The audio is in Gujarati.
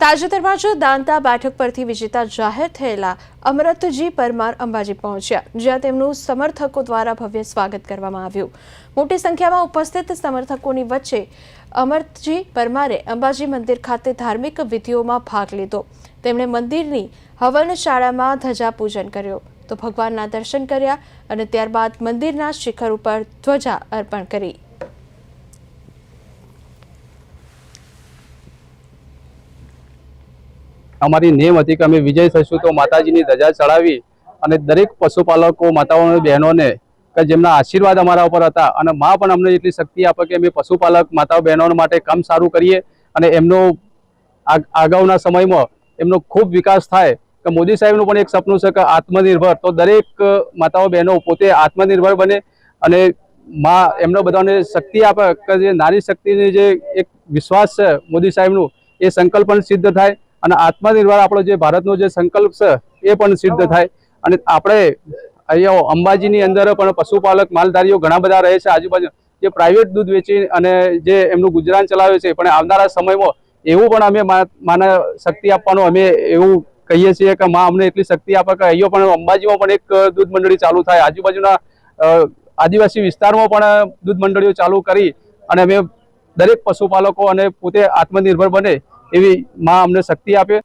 તાજેતરમાં જ દાંતા બેઠક પરથી વિજેતા જાહેર થયેલા અમરતજી પરમાર અંબાજી પહોંચ્યા, જ્યાં તેમનું સમર્થકો દ્વારા ભવ્ય સ્વાગત કરવામાં આવ્યું. મોટી સંખ્યામાં ઉપસ્થિત સમર્થકોની વચ્ચે અમરતજી પરમારે અંબાજી મંદિર ખાતે ધાર્મિક વિધિઓમાં ભાગ લીધો. તેમણે મંદિરની હવન શાળામાં ધજા પૂજન કર્યો. તો ભગવાનના દર્શન કર્યા અને ત્યારબાદ મંદિરના શિખર ઉપર ધ્વજા અર્પણ કરી. અમારી નેમ હતી કે અમે વિજય થઈશું તો માતાજીની ધજા ચડાવી અને દરેક પશુપાલકો માતાઓને બહેનોને કે જેમના આશીર્વાદ અમારા ઉપર હતા અને મા પણ અમને એટલી શક્તિ આપે કે અમે પશુપાલક, માતાઓ બહેનો માટે કામ સારું કરીએ અને એમનો અગાઉના સમયમાં એમનો ખૂબ વિકાસ થાય. કે મોદી સાહેબનું પણ એક સપનું છે કે આત્મનિર્ભર. તો દરેક માતાઓ, બહેનો પોતે આત્મનિર્ભર બને અને મા એમનો બધાને શક્તિ આપે કે જે નારી શક્તિની જે એક વિશ્વાસ છે મોદી સાહેબનું, એ સંકલ્પન સિદ્ધ થાય. અને આત્મનિર્ભર આપણો જે ભારતનો જે સંકલ્પ છે એ પણ સિદ્ધ થાય. અને આપણે અહીંયા અંબાજીની અંદર પણ પશુપાલક માલધારીઓ ઘણા બધા રહે છે આજુબાજુ. જે પ્રાઇવેટ દૂધ વેચી અને જે એમનું ગુજરાન ચલાવે છે પણ આવનારા સમયમાં એવું પણ અમે માને શક્તિ આપવાનું અમે એવું કહીએ છીએ કે માં અમને એટલી શક્તિ આપે કે અહીંયા પણ અંબાજીમાં પણ એક દૂધ મંડળી ચાલુ થાય. આજુબાજુના આદિવાસી વિસ્તારમાં પણ દૂધ મંડળીઓ ચાલુ કરી અને અમે દરેક પશુપાલકો અને પોતે આત્મનિર્ભર બને. એવી માં અમને શક્તિ આપે